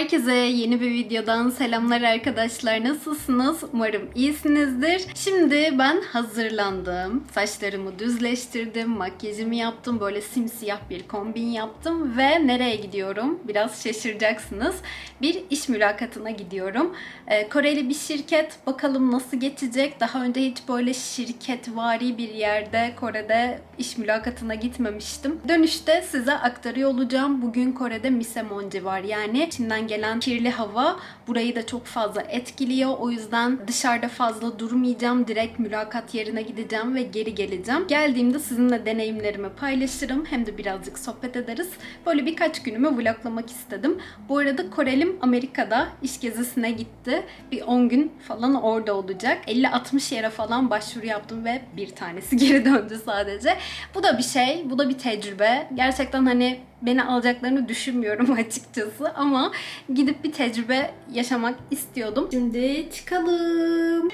Herkese yeni bir videodan selamlar arkadaşlar. Nasılsınız? Umarım iyisinizdir. Şimdi ben hazırlandım. Saçlarımı düzleştirdim, makyajımı yaptım. Böyle simsiyah bir kombin yaptım ve nereye gidiyorum? Biraz şaşıracaksınız. Bir iş mülakatına gidiyorum. Ee, Koreli bir şirket. Bakalım nasıl geçecek? Daha önce hiç böyle şirketvari bir yerde Kore'de iş mülakatına gitmemiştim. Dönüşte size aktarıyor olacağım. Bugün Kore'de misemonji var. Yani Çin'den gelen kirli hava burayı da çok fazla etkiliyor. O yüzden dışarıda fazla durmayacağım. Direkt mülakat yerine gideceğim ve geri geleceğim. Geldiğimde sizinle deneyimlerimi paylaşırım. Hem de birazcık sohbet ederiz. Böyle birkaç günümü vloglamak istedim. Bu arada Korelim Amerika'da iş gezisine gitti. Bir 10 gün falan orada olacak. 50-60 yere falan başvuru yaptım ve bir tanesi geri döndü sadece. Bu da bir şey, bu da bir tecrübe. Gerçekten hani beni alacaklarını düşünmüyorum açıkçası ama gidip bir tecrübe yaşamak istiyordum. Şimdi çıkalım.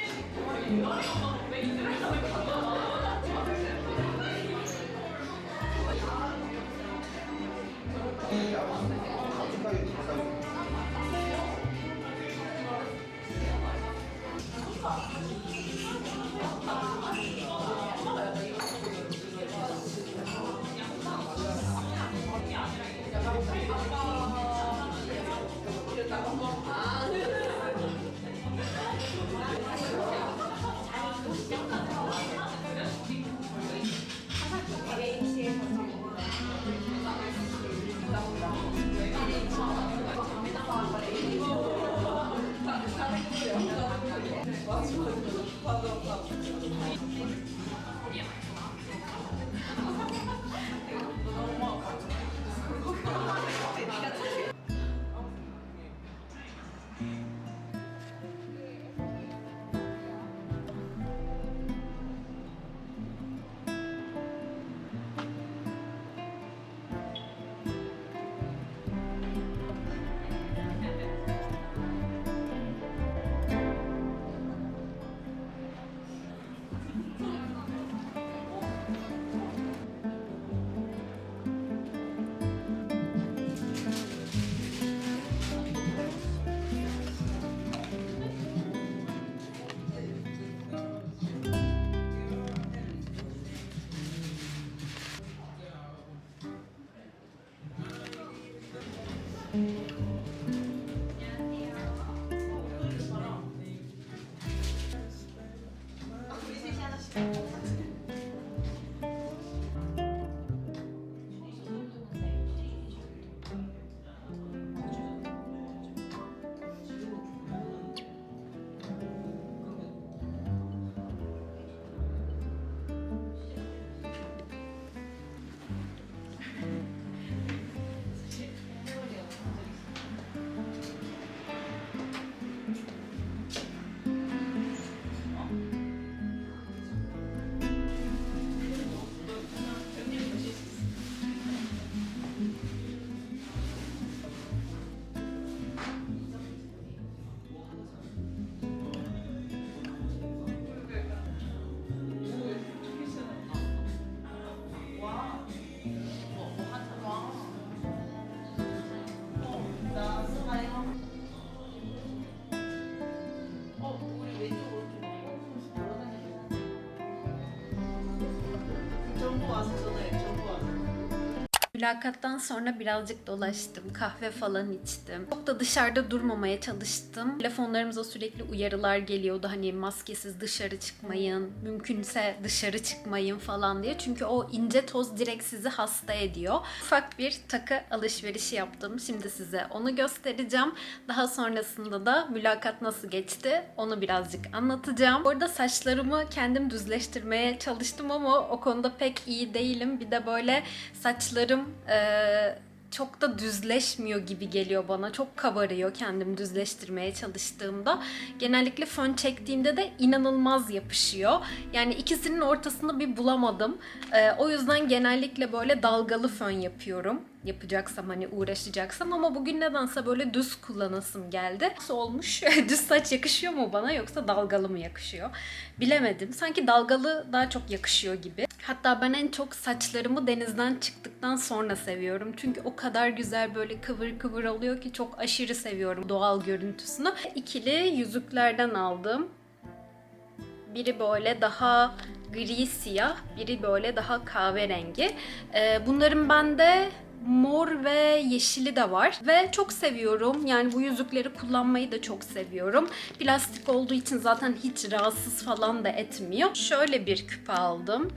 Mm-hmm. Mülakattan sonra birazcık dolaştım. Kahve falan içtim. Çok da dışarıda durmamaya çalıştım. Telefonlarımıza sürekli uyarılar geliyordu. Hani maskesiz dışarı çıkmayın, mümkünse dışarı çıkmayın falan diye. Çünkü o ince toz direkt sizi hasta ediyor. Ufak bir takı alışverişi yaptım. Şimdi size onu göstereceğim. Daha sonrasında da mülakat nasıl geçti onu birazcık anlatacağım. Bu saçlarımı kendim düzleştirmeye çalıştım ama o konuda pek iyi değilim. Bir de böyle saçlarım e, çok da düzleşmiyor gibi geliyor bana. Çok kabarıyor kendim düzleştirmeye çalıştığımda. Genellikle fön çektiğimde de inanılmaz yapışıyor. Yani ikisinin ortasını bir bulamadım. E, o yüzden genellikle böyle dalgalı fön yapıyorum. Yapacaksam hani uğraşacaksam ama bugün nedense böyle düz kullanasım geldi. Nasıl olmuş? düz saç yakışıyor mu bana yoksa dalgalı mı yakışıyor? Bilemedim. Sanki dalgalı daha çok yakışıyor gibi. Hatta ben en çok saçlarımı denizden çıktıktan sonra seviyorum. Çünkü o kadar güzel böyle kıvır kıvır oluyor ki çok aşırı seviyorum doğal görüntüsünü. İkili yüzüklerden aldım. Biri böyle daha gri siyah, biri böyle daha kahverengi. Ee, bunların bende mor ve yeşili de var ve çok seviyorum. Yani bu yüzükleri kullanmayı da çok seviyorum. Plastik olduğu için zaten hiç rahatsız falan da etmiyor. Şöyle bir küpe aldım.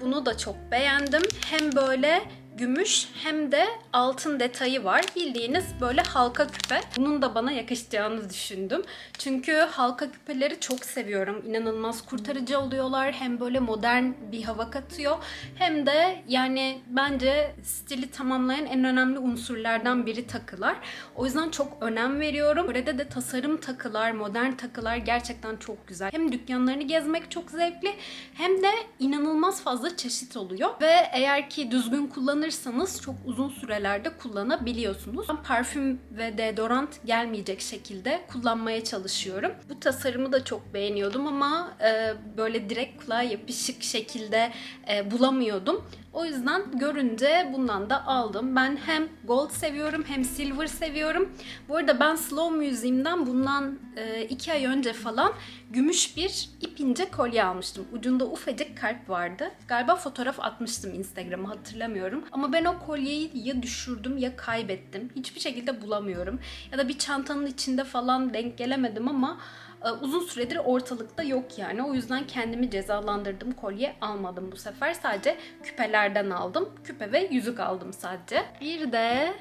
Bunu da çok beğendim. Hem böyle gümüş hem de altın detayı var. Bildiğiniz böyle halka küpe. Bunun da bana yakışacağını düşündüm. Çünkü halka küpeleri çok seviyorum. İnanılmaz kurtarıcı oluyorlar. Hem böyle modern bir hava katıyor. Hem de yani bence stili tamamlayan en önemli unsurlardan biri takılar. O yüzden çok önem veriyorum. Kore'de de tasarım takılar, modern takılar gerçekten çok güzel. Hem dükkanlarını gezmek çok zevkli hem de inanılmaz fazla çeşit oluyor. Ve eğer ki düzgün kullanırsanız çok uzun sürelerde kullanabiliyorsunuz. Ben parfüm ve deodorant gelmeyecek şekilde kullanmaya çalışıyorum. Bu tasarımı da çok beğeniyordum ama e, böyle direkt kulağa yapışık şekilde e, bulamıyordum. O yüzden görünce bundan da aldım. Ben hem gold seviyorum hem silver seviyorum. Bu arada ben Slow Museum'dan bundan e, iki ay önce falan gümüş bir ip ince kolye almıştım. Ucunda ufacık kalp vardı. Galiba fotoğraf atmıştım Instagram'a hatırlamıyorum. Ama ben o kolyeyi ya düşürdüm ya kaybettim. Hiçbir şekilde bulamıyorum. Ya da bir çantanın içinde falan denk gelemedim ama e, uzun süredir ortalıkta yok yani. O yüzden kendimi cezalandırdım. Kolye almadım bu sefer. Sadece küpelerden aldım. Küpe ve yüzük aldım sadece. Bir de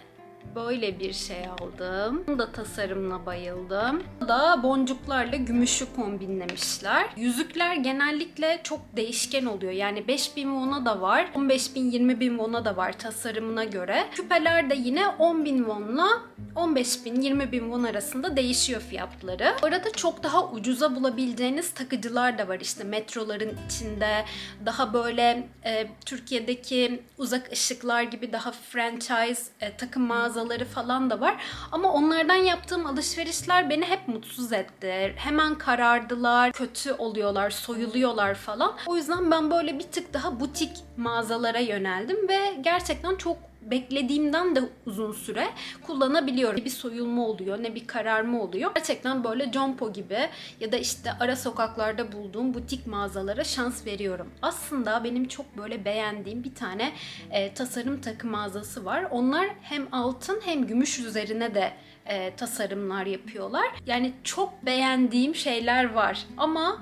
böyle bir şey aldım. Bunun da tasarımına bayıldım. Bu da boncuklarla gümüşü kombinlemişler. Yüzükler genellikle çok değişken oluyor. Yani 5000 won'a da var, 15000 20000 won'a da var tasarımına göre. Küpeler de yine 10000 won'la 15000 20000 won arasında değişiyor fiyatları. Bu arada çok daha ucuza bulabileceğiniz takıcılar da var. İşte metroların içinde daha böyle e, Türkiye'deki uzak ışıklar gibi daha franchise e, takım mağazaları falan da var. Ama onlardan yaptığım alışverişler beni hep mutsuz etti. Hemen karardılar, kötü oluyorlar, soyuluyorlar falan. O yüzden ben böyle bir tık daha butik mağazalara yöneldim ve gerçekten çok beklediğimden de uzun süre kullanabiliyorum. Ne bir soyulma oluyor ne bir kararma oluyor. Gerçekten böyle Jompo gibi ya da işte ara sokaklarda bulduğum butik mağazalara şans veriyorum. Aslında benim çok böyle beğendiğim bir tane e, tasarım takı mağazası var. Onlar hem altın hem gümüş üzerine de e, tasarımlar yapıyorlar. Yani çok beğendiğim şeyler var ama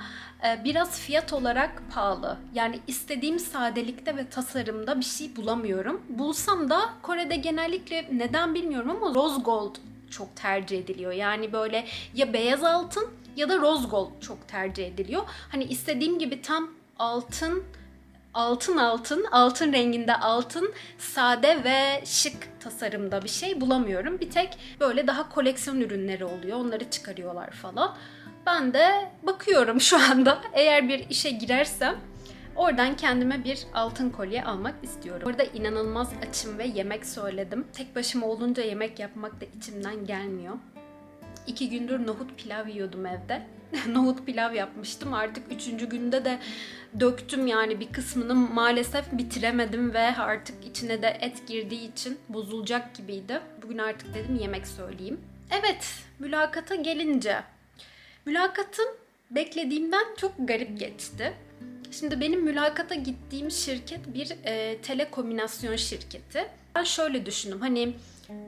biraz fiyat olarak pahalı. Yani istediğim sadelikte ve tasarımda bir şey bulamıyorum. Bulsam da Kore'de genellikle neden bilmiyorum ama rose gold çok tercih ediliyor. Yani böyle ya beyaz altın ya da rose gold çok tercih ediliyor. Hani istediğim gibi tam altın altın altın, altın renginde altın, sade ve şık tasarımda bir şey bulamıyorum. Bir tek böyle daha koleksiyon ürünleri oluyor. Onları çıkarıyorlar falan. Ben de bakıyorum şu anda. Eğer bir işe girersem Oradan kendime bir altın kolye almak istiyorum. Burada inanılmaz açım ve yemek söyledim. Tek başıma olunca yemek yapmak da içimden gelmiyor. İki gündür nohut pilav yiyordum evde. nohut pilav yapmıştım. Artık üçüncü günde de döktüm yani bir kısmını maalesef bitiremedim ve artık içine de et girdiği için bozulacak gibiydi. Bugün artık dedim yemek söyleyeyim. Evet, mülakata gelince. Mülakatım beklediğimden çok garip geçti. Şimdi benim mülakata gittiğim şirket bir e, telekomünikasyon şirketi. Ben şöyle düşündüm hani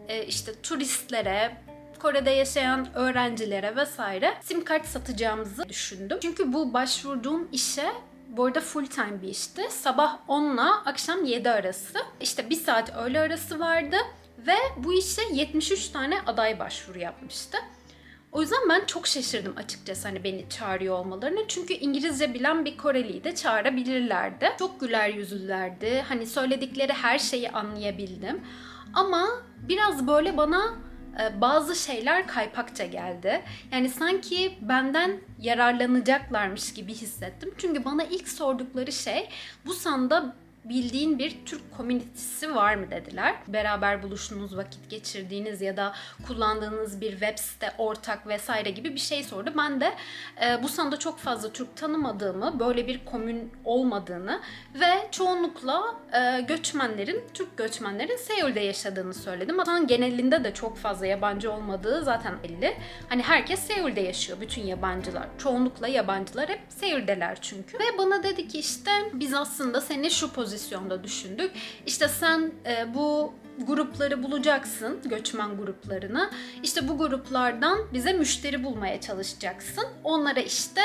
e, işte turistlere, Kore'de yaşayan öğrencilere vesaire sim kart satacağımızı düşündüm. Çünkü bu başvurduğum işe bu arada full time bir işti. Sabah 10 ile akşam 7 arası. İşte bir saat öğle arası vardı ve bu işe 73 tane aday başvuru yapmıştı. O yüzden ben çok şaşırdım açıkçası hani beni çağırıyor olmalarını. Çünkü İngilizce bilen bir Koreliyi de çağırabilirlerdi. Çok güler yüzlülerdi. Hani söyledikleri her şeyi anlayabildim. Ama biraz böyle bana e, bazı şeyler kaypakça geldi. Yani sanki benden yararlanacaklarmış gibi hissettim. Çünkü bana ilk sordukları şey bu sanda bildiğin bir Türk komünitesi var mı dediler. Beraber buluştuğunuz, vakit geçirdiğiniz ya da kullandığınız bir web site, ortak vesaire gibi bir şey sordu. Ben de e, Busan'da çok fazla Türk tanımadığımı, böyle bir komün olmadığını ve çoğunlukla e, göçmenlerin, Türk göçmenlerin Seul'de yaşadığını söyledim. Busan genelinde de çok fazla yabancı olmadığı zaten belli. Hani herkes Seul'de yaşıyor, bütün yabancılar. Çoğunlukla yabancılar hep Seul'deler çünkü. Ve bana dedi ki işte biz aslında seni şu pozisyonda düşündük. İşte sen e, bu grupları bulacaksın, göçmen gruplarını. İşte bu gruplardan bize müşteri bulmaya çalışacaksın. Onlara işte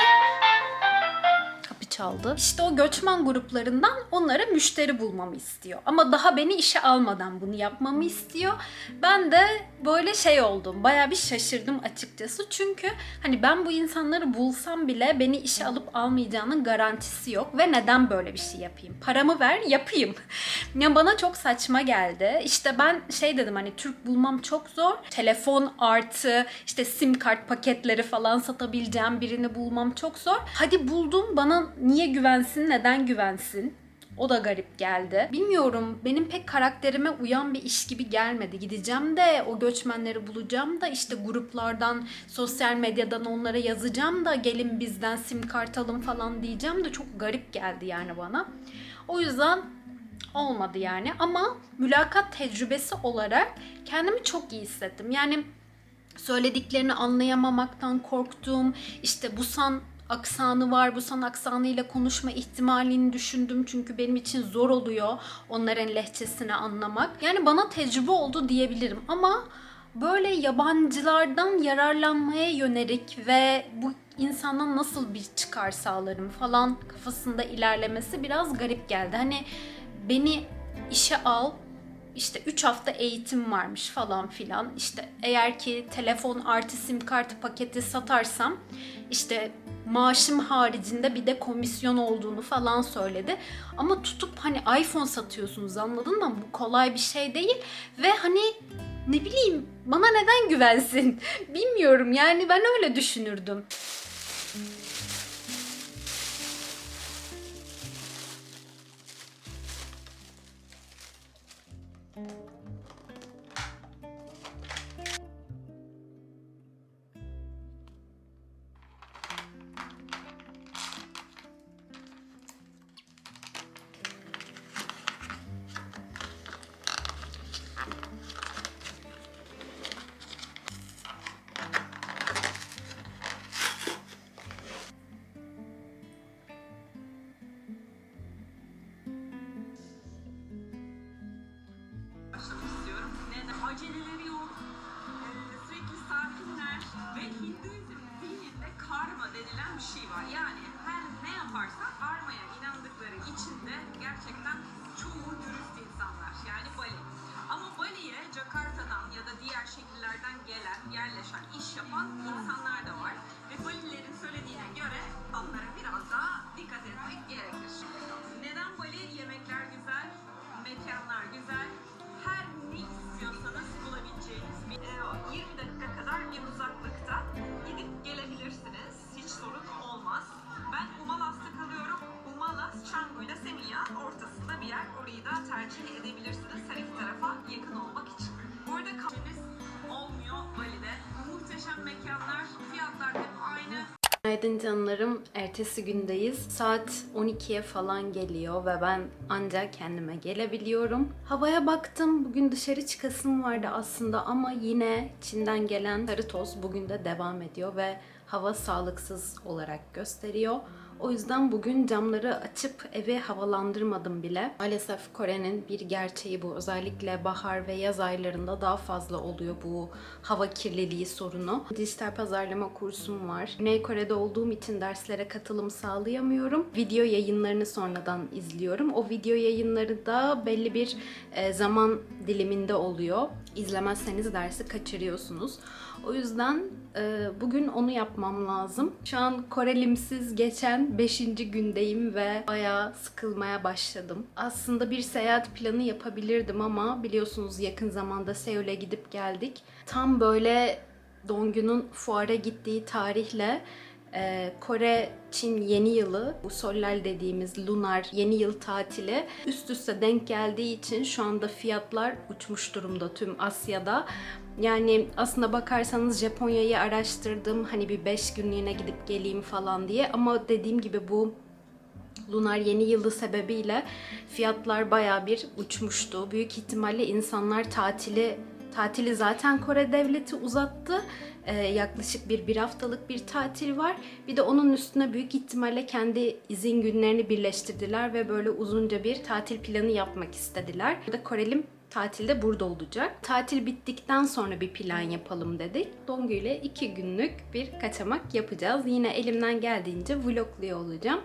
kapı çaldı. İşte o göçmen gruplarından onlara müşteri bulmamı istiyor. Ama daha beni işe almadan bunu yapmamı istiyor. Ben de böyle şey oldum. Baya bir şaşırdım açıkçası. Çünkü hani ben bu insanları bulsam bile beni işe alıp almayacağının garantisi yok. Ve neden böyle bir şey yapayım? Paramı ver yapayım. ya bana çok saçma geldi. İşte ben şey dedim hani Türk bulmam çok zor. Telefon artı işte sim kart paketleri falan satabileceğim birini bulmam çok zor. Hadi buldum bana niye güvensin neden güvensin? O da garip geldi. Bilmiyorum benim pek karakterime uyan bir iş gibi gelmedi. Gideceğim de o göçmenleri bulacağım da işte gruplardan, sosyal medyadan onlara yazacağım da gelin bizden sim kart alın falan diyeceğim de çok garip geldi yani bana. O yüzden olmadı yani ama mülakat tecrübesi olarak kendimi çok iyi hissettim. Yani söylediklerini anlayamamaktan korktum. İşte Busan aksanı var. Busan aksanıyla konuşma ihtimalini düşündüm. Çünkü benim için zor oluyor onların lehçesini anlamak. Yani bana tecrübe oldu diyebilirim ama böyle yabancılardan yararlanmaya yönelik ve bu insandan nasıl bir çıkar sağlarım falan kafasında ilerlemesi biraz garip geldi. Hani beni işe al, işte 3 hafta eğitim varmış falan filan. İşte eğer ki telefon artı sim kartı paketi satarsam işte maaşım haricinde bir de komisyon olduğunu falan söyledi. Ama tutup hani iPhone satıyorsunuz anladın mı? Bu kolay bir şey değil ve hani ne bileyim bana neden güvensin? Bilmiyorum yani ben öyle düşünürdüm. Günaydın canlarım. Ertesi gündeyiz. Saat 12'ye falan geliyor ve ben ancak kendime gelebiliyorum. Havaya baktım. Bugün dışarı çıkasım vardı aslında ama yine Çin'den gelen sarı toz bugün de devam ediyor ve hava sağlıksız olarak gösteriyor. O yüzden bugün camları açıp evi havalandırmadım bile. Maalesef Kore'nin bir gerçeği bu. Özellikle bahar ve yaz aylarında daha fazla oluyor bu hava kirliliği sorunu. Dijital pazarlama kursum var. Güney Kore'de olduğum için derslere katılım sağlayamıyorum. Video yayınlarını sonradan izliyorum. O video yayınları da belli bir e, zaman diliminde oluyor. İzlemezseniz dersi kaçırıyorsunuz. O yüzden e, bugün onu yapmam lazım. Şu an Korelimsiz geçen 5. gündeyim ve bayağı sıkılmaya başladım. Aslında bir seyahat planı yapabilirdim ama biliyorsunuz yakın zamanda Seul'e gidip geldik. Tam böyle Dongü'nün fuara gittiği tarihle Ee, Kore Çin yeni yılı bu Sollal dediğimiz lunar yeni yıl tatili üst üste denk geldiği için şu anda fiyatlar uçmuş durumda tüm Asya'da. Yani aslında bakarsanız Japonya'yı araştırdım hani bir 5 günlüğüne gidip geleyim falan diye ama dediğim gibi bu Lunar yeni yılı sebebiyle fiyatlar baya bir uçmuştu. Büyük ihtimalle insanlar tatili tatili zaten Kore devleti uzattı. Ee, yaklaşık bir bir haftalık bir tatil var. Bir de onun üstüne büyük ihtimalle kendi izin günlerini birleştirdiler ve böyle uzunca bir tatil planı yapmak istediler. Burada Korelim tatilde burada olacak. Tatil bittikten sonra bir plan yapalım dedik. Dongü ile iki günlük bir kaçamak yapacağız. Yine elimden geldiğince vlogluyor olacağım.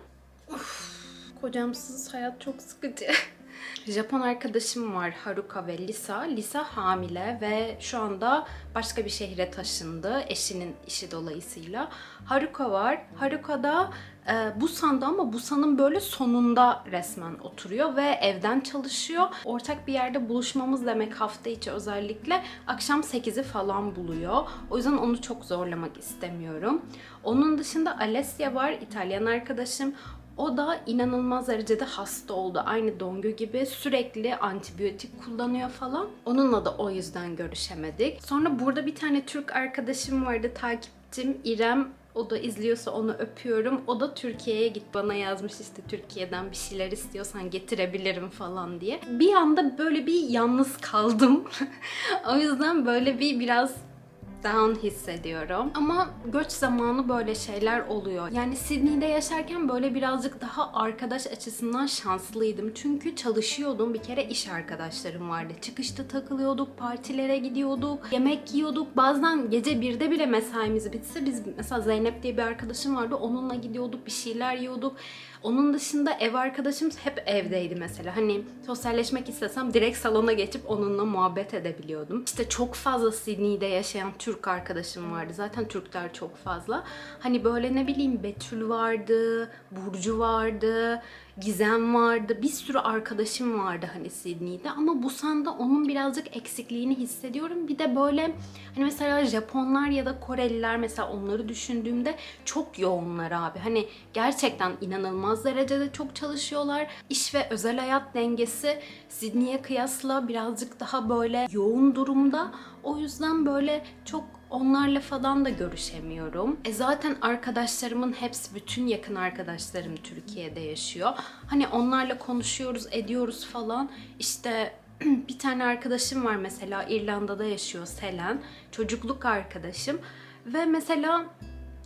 Kocamsız hayat çok sıkıcı. Japon arkadaşım var Haruka ve Lisa. Lisa hamile ve şu anda başka bir şehre taşındı eşinin işi dolayısıyla. Haruka var. Haruka da e, Busan'da ama Busan'ın böyle sonunda resmen oturuyor ve evden çalışıyor. Ortak bir yerde buluşmamız demek hafta içi özellikle akşam 8'i falan buluyor. O yüzden onu çok zorlamak istemiyorum. Onun dışında Alessia var, İtalyan arkadaşım. O da inanılmaz derecede hasta oldu. Aynı Dongü gibi sürekli antibiyotik kullanıyor falan. Onunla da o yüzden görüşemedik. Sonra burada bir tane Türk arkadaşım vardı takipçim İrem. O da izliyorsa onu öpüyorum. O da Türkiye'ye git bana yazmış işte Türkiye'den bir şeyler istiyorsan getirebilirim falan diye. Bir anda böyle bir yalnız kaldım. o yüzden böyle bir biraz down hissediyorum. Ama göç zamanı böyle şeyler oluyor. Yani Sydney'de yaşarken böyle birazcık daha arkadaş açısından şanslıydım. Çünkü çalışıyordum. Bir kere iş arkadaşlarım vardı. Çıkışta takılıyorduk, partilere gidiyorduk, yemek yiyorduk. Bazen gece birde bile mesaimiz bitse biz mesela Zeynep diye bir arkadaşım vardı. Onunla gidiyorduk, bir şeyler yiyorduk. Onun dışında ev arkadaşım hep evdeydi mesela. Hani sosyalleşmek istesem direkt salona geçip onunla muhabbet edebiliyordum. İşte çok fazla Sydney'de yaşayan Türk arkadaşım vardı. Zaten Türkler çok fazla. Hani böyle ne bileyim Betül vardı, Burcu vardı, Gizem vardı. Bir sürü arkadaşım vardı hani Sydney'de ama Busan'da onun birazcık eksikliğini hissediyorum. Bir de böyle hani mesela Japonlar ya da Koreliler mesela onları düşündüğümde çok yoğunlar abi. Hani gerçekten inanılmaz derecede çok çalışıyorlar. İş ve özel hayat dengesi Sydney'e kıyasla birazcık daha böyle yoğun durumda. O yüzden böyle çok onlarla falan da görüşemiyorum. E zaten arkadaşlarımın hepsi, bütün yakın arkadaşlarım Türkiye'de yaşıyor. Hani onlarla konuşuyoruz, ediyoruz falan. İşte bir tane arkadaşım var mesela İrlanda'da yaşıyor Selen. Çocukluk arkadaşım. Ve mesela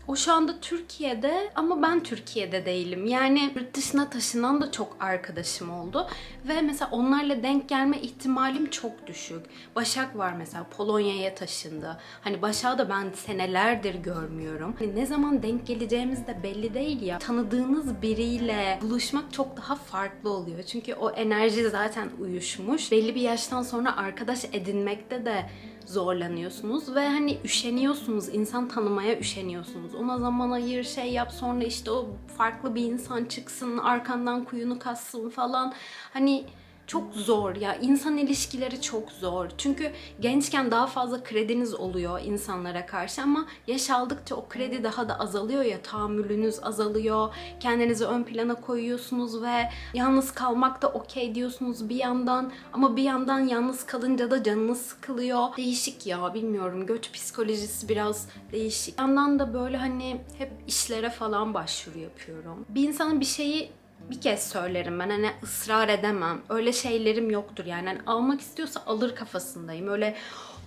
o şu anda Türkiye'de ama ben Türkiye'de değilim. Yani yurt dışına taşınan da çok arkadaşım oldu. Ve mesela onlarla denk gelme ihtimalim çok düşük. Başak var mesela Polonya'ya taşındı. Hani Başak'ı da ben senelerdir görmüyorum. Hani ne zaman denk geleceğimiz de belli değil ya. Tanıdığınız biriyle buluşmak çok daha farklı oluyor. Çünkü o enerji zaten uyuşmuş. Belli bir yaştan sonra arkadaş edinmekte de zorlanıyorsunuz ve hani üşeniyorsunuz, insan tanımaya üşeniyorsunuz. Ona zaman ayır, şey yap sonra işte o farklı bir insan çıksın, arkandan kuyunu kassın falan. Hani çok zor ya. insan ilişkileri çok zor. Çünkü gençken daha fazla krediniz oluyor insanlara karşı ama yaş aldıkça o kredi daha da azalıyor ya. Tahammülünüz azalıyor. Kendinizi ön plana koyuyorsunuz ve yalnız kalmak da okey diyorsunuz bir yandan ama bir yandan yalnız kalınca da canınız sıkılıyor. Değişik ya bilmiyorum. Göç psikolojisi biraz değişik. Bir yandan da böyle hani hep işlere falan başvuru yapıyorum. Bir insanın bir şeyi bir kez söylerim ben hani ısrar edemem. Öyle şeylerim yoktur yani. Hani almak istiyorsa alır kafasındayım. Öyle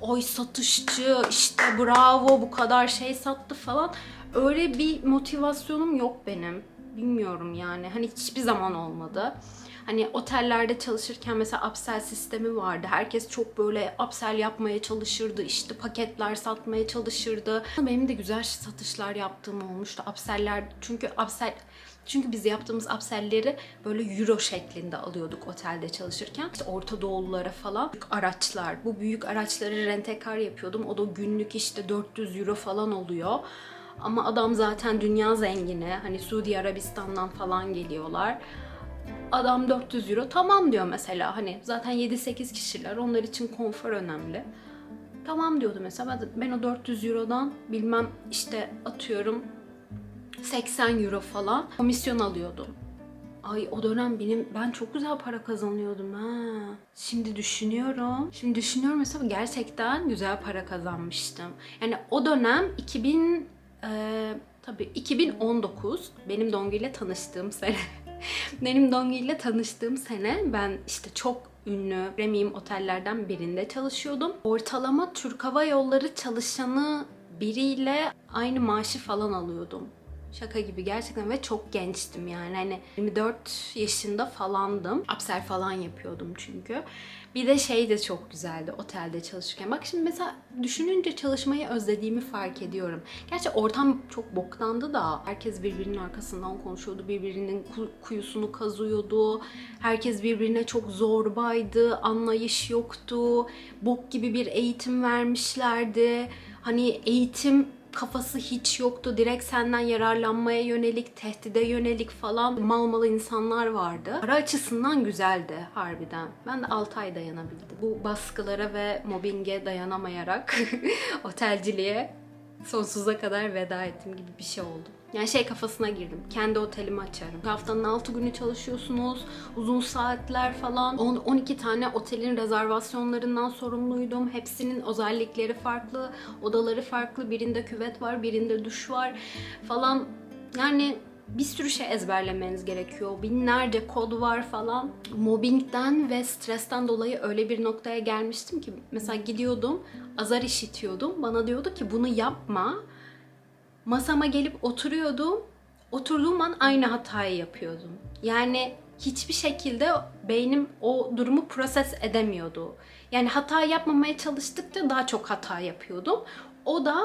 oy satışçı işte bravo bu kadar şey sattı falan. Öyle bir motivasyonum yok benim. Bilmiyorum yani. Hani hiçbir zaman olmadı. Hani otellerde çalışırken mesela upsell sistemi vardı. Herkes çok böyle upsell yapmaya çalışırdı. İşte paketler satmaya çalışırdı. Benim de güzel satışlar yaptığım olmuştu. Upsell'ler çünkü upsell çünkü biz yaptığımız upsell'leri böyle euro şeklinde alıyorduk otelde çalışırken. İşte Orta Doğululara falan büyük araçlar. Bu büyük araçları rentekar yapıyordum. O da günlük işte 400 euro falan oluyor. Ama adam zaten dünya zengini. Hani Suudi Arabistan'dan falan geliyorlar. Adam 400 euro tamam diyor mesela. Hani zaten 7-8 kişiler. Onlar için konfor önemli. Tamam diyordu mesela. Ben- o 400 eurodan bilmem işte atıyorum 80 euro falan komisyon alıyordum. Ay o dönem benim ben çok güzel para kazanıyordum ha. Şimdi düşünüyorum. Şimdi düşünüyorum mesela gerçekten güzel para kazanmıştım. Yani o dönem 2000 e, tabii 2019 benim Dongu ile tanıştığım sene. benim Dongu ile tanıştığım sene ben işte çok ünlü premium otellerden birinde çalışıyordum. Ortalama Türk Hava Yolları çalışanı biriyle aynı maaşı falan alıyordum. Şaka gibi gerçekten ve çok gençtim yani hani 24 yaşında falandım. Upsell falan yapıyordum çünkü. Bir de şey de çok güzeldi otelde çalışırken. Bak şimdi mesela düşününce çalışmayı özlediğimi fark ediyorum. Gerçi ortam çok boktandı da herkes birbirinin arkasından konuşuyordu. Birbirinin ku- kuyusunu kazıyordu. Herkes birbirine çok zorbaydı. Anlayış yoktu. Bok gibi bir eğitim vermişlerdi. Hani eğitim kafası hiç yoktu. Direkt senden yararlanmaya yönelik, tehdide yönelik falan mal mal insanlar vardı. Para açısından güzeldi harbiden. Ben de 6 ay dayanabildim. Bu baskılara ve mobbinge dayanamayarak otelciliğe sonsuza kadar veda ettim gibi bir şey oldu. Yani şey kafasına girdim. Kendi otelimi açarım. Haftanın 6 günü çalışıyorsunuz. Uzun saatler falan. 10 12 tane otelin rezervasyonlarından sorumluydum. Hepsinin özellikleri farklı, odaları farklı. Birinde küvet var, birinde duş var falan. Yani bir sürü şey ezberlemeniz gerekiyor. Binlerce kod var falan. Mobbingden ve stresten dolayı öyle bir noktaya gelmiştim ki mesela gidiyordum, azar işitiyordum. Bana diyordu ki bunu yapma. Masama gelip oturuyordum. Oturduğum an aynı hatayı yapıyordum. Yani hiçbir şekilde beynim o durumu proses edemiyordu. Yani hata yapmamaya çalıştıkça daha çok hata yapıyordum. O da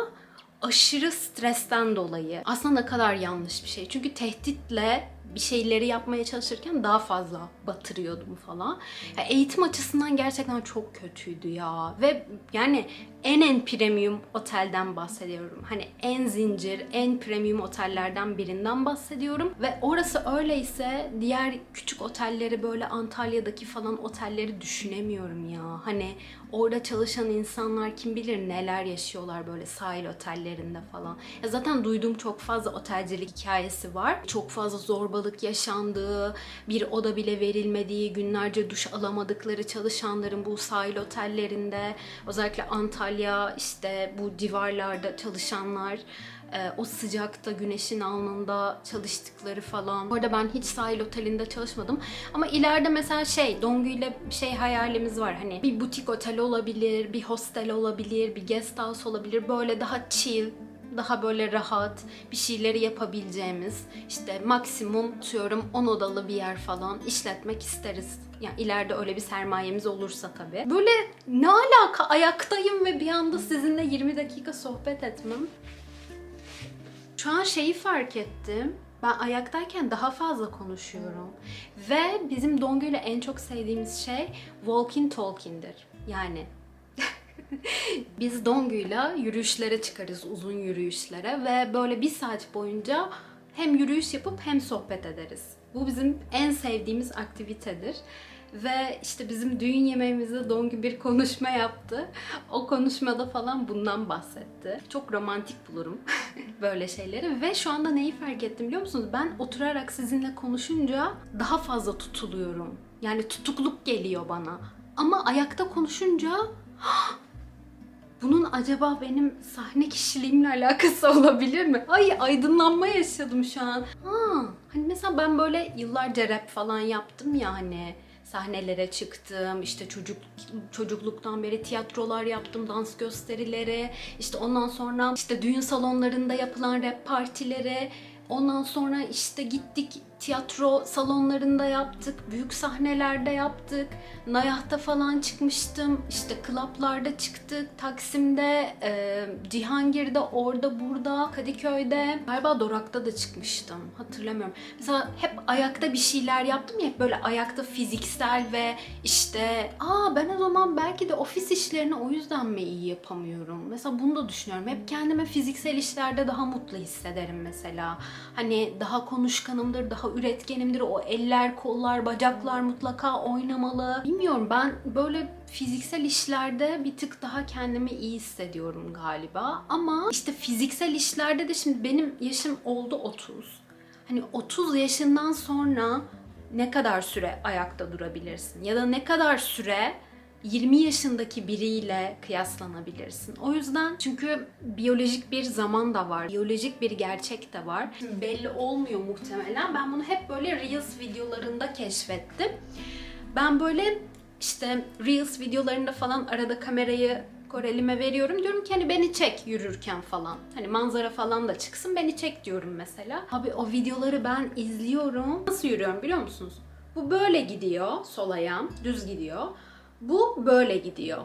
aşırı stresten dolayı. Aslında ne kadar yanlış bir şey. Çünkü tehditle bir şeyleri yapmaya çalışırken daha fazla batırıyordum falan. Ya eğitim açısından gerçekten çok kötüydü ya. Ve yani en en premium otelden bahsediyorum. Hani en zincir, en premium otellerden birinden bahsediyorum. Ve orası öyleyse diğer küçük otelleri böyle Antalya'daki falan otelleri düşünemiyorum ya. Hani orada çalışan insanlar kim bilir neler yaşıyorlar böyle sahil otellerinde falan. Ya zaten duyduğum çok fazla otelcilik hikayesi var. Çok fazla zorbalık yaşandığı, bir oda bile verilmediği, günlerce duş alamadıkları çalışanların bu sahil otellerinde, özellikle Antalya işte bu civarlarda çalışanlar e, o sıcakta güneşin alnında çalıştıkları falan. Bu arada ben hiç sahil otelinde çalışmadım. Ama ileride mesela şey Dongu ile şey hayalimiz var. Hani bir butik otel olabilir, bir hostel olabilir, bir guest house olabilir. Böyle daha chill, daha böyle rahat bir şeyleri yapabileceğimiz işte maksimum tutuyorum 10 odalı bir yer falan işletmek isteriz. Yani ileride öyle bir sermayemiz olursa tabii. Böyle ne alaka ayaktayım ve bir anda sizinle 20 dakika sohbet etmem. Şu an şeyi fark ettim. Ben ayaktayken daha fazla konuşuyorum. Ve bizim Dongu ile en çok sevdiğimiz şey walking talking'dir. Yani biz Dongu'yla yürüyüşlere çıkarız, uzun yürüyüşlere ve böyle bir saat boyunca hem yürüyüş yapıp hem sohbet ederiz. Bu bizim en sevdiğimiz aktivitedir. Ve işte bizim düğün yemeğimizde Dongu bir konuşma yaptı. O konuşmada falan bundan bahsetti. Çok romantik bulurum böyle şeyleri. Ve şu anda neyi fark ettim biliyor musunuz? Ben oturarak sizinle konuşunca daha fazla tutuluyorum. Yani tutukluk geliyor bana. Ama ayakta konuşunca bunun acaba benim sahne kişiliğimle alakası olabilir mi? Ay aydınlanma yaşadım şu an. Ha, hani mesela ben böyle yıllarca rap falan yaptım ya hani sahnelere çıktım. işte çocuk çocukluktan beri tiyatrolar yaptım, dans gösterileri. işte ondan sonra işte düğün salonlarında yapılan rap partileri. Ondan sonra işte gittik tiyatro salonlarında yaptık, büyük sahnelerde yaptık. Nayah'ta falan çıkmıştım, işte klaplarda çıktık, Taksim'de, e, Cihangir'de, orada burada, Kadıköy'de, galiba Dorak'ta da çıkmıştım, hatırlamıyorum. Mesela hep ayakta bir şeyler yaptım ya, böyle ayakta fiziksel ve işte aa ben o zaman belki de ofis işlerini o yüzden mi iyi yapamıyorum? Mesela bunu da düşünüyorum. Hep kendimi fiziksel işlerde daha mutlu hissederim mesela. hani daha konuşkanımdır, daha üretkenimdir. O eller, kollar, bacaklar mutlaka oynamalı. Bilmiyorum ben böyle fiziksel işlerde bir tık daha kendimi iyi hissediyorum galiba. Ama işte fiziksel işlerde de şimdi benim yaşım oldu 30. Hani 30 yaşından sonra ne kadar süre ayakta durabilirsin? Ya da ne kadar süre 20 yaşındaki biriyle kıyaslanabilirsin. O yüzden çünkü biyolojik bir zaman da var. Biyolojik bir gerçek de var. Belli olmuyor muhtemelen. Ben bunu hep böyle Reels videolarında keşfettim. Ben böyle işte Reels videolarında falan arada kamerayı Korelime veriyorum. Diyorum ki hani beni çek yürürken falan. Hani manzara falan da çıksın beni çek diyorum mesela. Abi o videoları ben izliyorum. Nasıl yürüyorum biliyor musunuz? Bu böyle gidiyor sol ayağım düz gidiyor. Bu böyle gidiyor.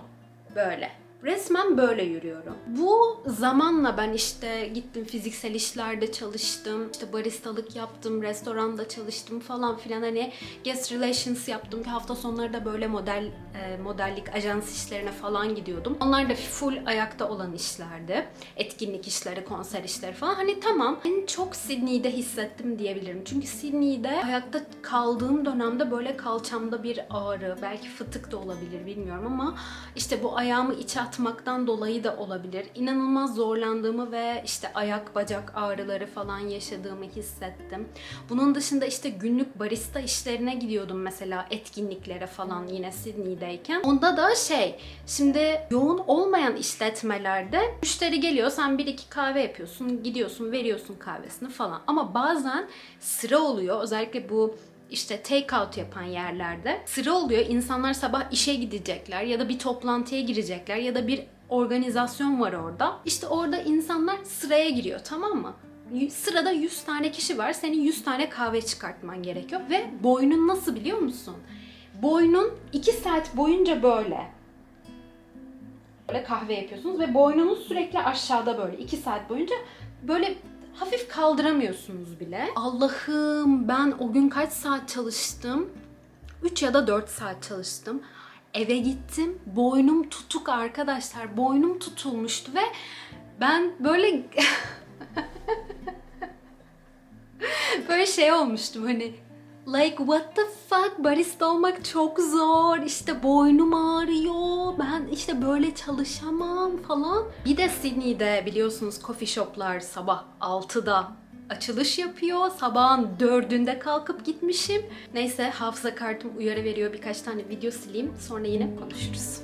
Böyle. Resmen böyle yürüyorum. Bu zamanla ben işte gittim fiziksel işlerde çalıştım. işte baristalık yaptım, restoranda çalıştım falan filan hani guest relations yaptım ki hafta sonları da böyle model e, modellik ajans işlerine falan gidiyordum. Onlar da full ayakta olan işlerdi. Etkinlik işleri, konser işleri falan. Hani tamam. En çok Sydney'de hissettim diyebilirim. Çünkü Sydney'de ayakta kaldığım dönemde böyle kalçamda bir ağrı, belki fıtık da olabilir bilmiyorum ama işte bu ayağımı içe atmaktan dolayı da olabilir. İnanılmaz zorlandığımı ve işte ayak bacak ağrıları falan yaşadığımı hissettim. Bunun dışında işte günlük barista işlerine gidiyordum mesela etkinliklere falan yine Sydney'deyken. Onda da şey şimdi yoğun olmayan işletmelerde müşteri geliyor sen bir iki kahve yapıyorsun gidiyorsun veriyorsun kahvesini falan. Ama bazen sıra oluyor özellikle bu işte take out yapan yerlerde sıra oluyor. İnsanlar sabah işe gidecekler ya da bir toplantıya girecekler ya da bir organizasyon var orada. İşte orada insanlar sıraya giriyor tamam mı? Sırada 100 tane kişi var. Senin 100 tane kahve çıkartman gerekiyor. Ve boynun nasıl biliyor musun? Boynun 2 saat boyunca böyle. Böyle kahve yapıyorsunuz ve boynunuz sürekli aşağıda böyle 2 saat boyunca böyle hafif kaldıramıyorsunuz bile. Allah'ım ben o gün kaç saat çalıştım? 3 ya da 4 saat çalıştım. Eve gittim. Boynum tutuk arkadaşlar. Boynum tutulmuştu ve ben böyle böyle şey olmuştum hani Like what the fuck barista olmak çok zor işte boynum ağrıyor ben işte böyle çalışamam falan. Bir de Sydney'de biliyorsunuz coffee shoplar sabah 6'da açılış yapıyor. Sabahın 4'ünde kalkıp gitmişim. Neyse hafıza kartım uyarı veriyor birkaç tane video sileyim sonra yine konuşuruz.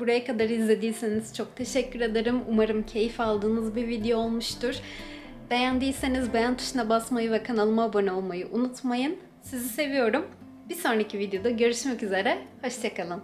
Buraya kadar izlediyseniz çok teşekkür ederim. Umarım keyif aldığınız bir video olmuştur. Beğendiyseniz beğen tuşuna basmayı ve kanalıma abone olmayı unutmayın. Sizi seviyorum. Bir sonraki videoda görüşmek üzere. Hoşçakalın.